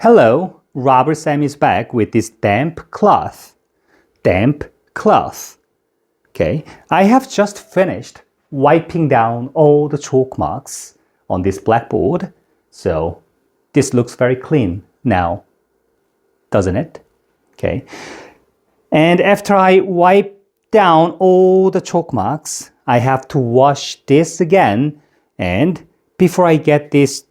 Hello, Robert Sam is back with this damp cloth. Damp cloth. Okay, I have just finished wiping down all the chalk marks on this blackboard. So this looks very clean now, doesn't it? Okay. And after I wipe down all the chalk marks, I have to wash this again. And before I get this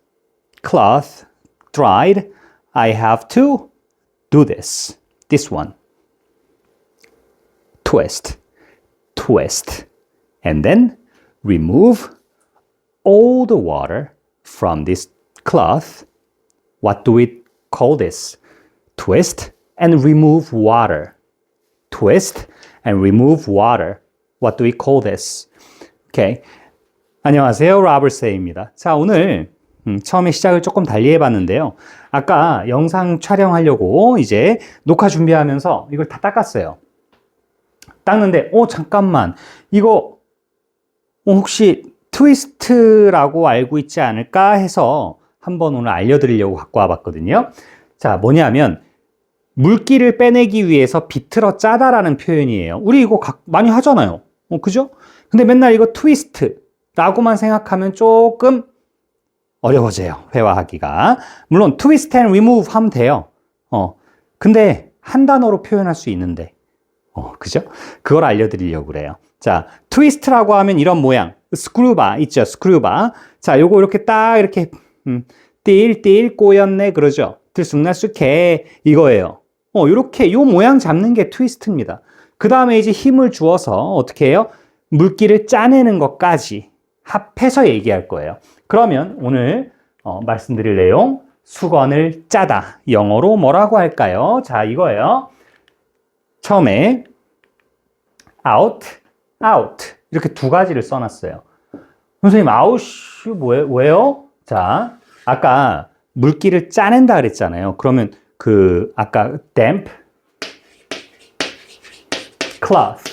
cloth dried, I have to do this. This one. Twist, twist, and then remove all the water from this cloth. What do we call this? Twist and remove water. Twist and remove water. What do we call this? Okay. 안녕하세요. 라버세입니다. 자, 오늘 음, 처음에 시작을 조금 달리 해봤는데요. 아까 영상 촬영하려고 이제 녹화 준비하면서 이걸 다 닦았어요. 닦는데, 어, 잠깐만. 이거 어, 혹시 트위스트라고 알고 있지 않을까 해서 한번 오늘 알려드리려고 갖고 와봤거든요. 자, 뭐냐면 물기를 빼내기 위해서 비틀어 짜다라는 표현이에요. 우리 이거 각- 많이 하잖아요. 어, 그죠? 근데 맨날 이거 트위스트라고만 생각하면 조금 어려워져요. 회화하기가. 물론 트위스트 앤 리무브 하면 돼요. 어. 근데 한 단어로 표현할 수 있는데. 어, 그죠? 그걸 알려드리려고 그래요. 자, 트위스트라고 하면 이런 모양. 스크루바 있죠? 스크루바. 자, 요거 이렇게 딱 이렇게 음, 띨띨 꼬였네 그러죠? 들쑥날쑥해 이거예요. 어, 요렇게 요 모양 잡는 게 트위스트입니다. 그 다음에 이제 힘을 주어서 어떻게 해요? 물기를 짜내는 것까지 합해서 얘기할 거예요. 그러면 오늘 어, 말씀드릴 내용 수건을 짜다 영어로 뭐라고 할까요? 자 이거예요. 처음에 out, out 이렇게 두 가지를 써놨어요. 선생님 out이 뭐예요? 왜요? 자 아까 물기를 짜낸다 그랬잖아요. 그러면 그 아까 damp, cloth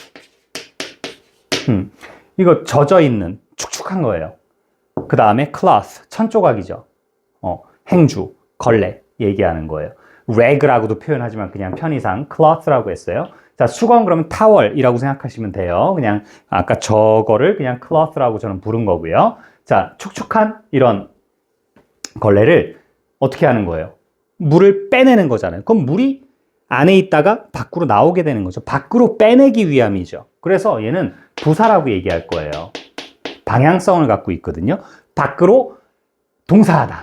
음, 이거 젖어 있는 축축한 거예요. 그 다음에 cloth 천 조각이죠. 어, 행주, 걸레 얘기하는 거예요. rag라고도 표현하지만 그냥 편의상 cloth라고 했어요. 자, 수건 그러면 타월이라고 생각하시면 돼요. 그냥 아까 저거를 그냥 cloth라고 저는 부른 거고요. 자, 축축한 이런 걸레를 어떻게 하는 거예요? 물을 빼내는 거잖아요. 그럼 물이 안에 있다가 밖으로 나오게 되는 거죠. 밖으로 빼내기 위함이죠. 그래서 얘는 부사라고 얘기할 거예요. 방향성을 갖고 있거든요. 밖으로 동사하다.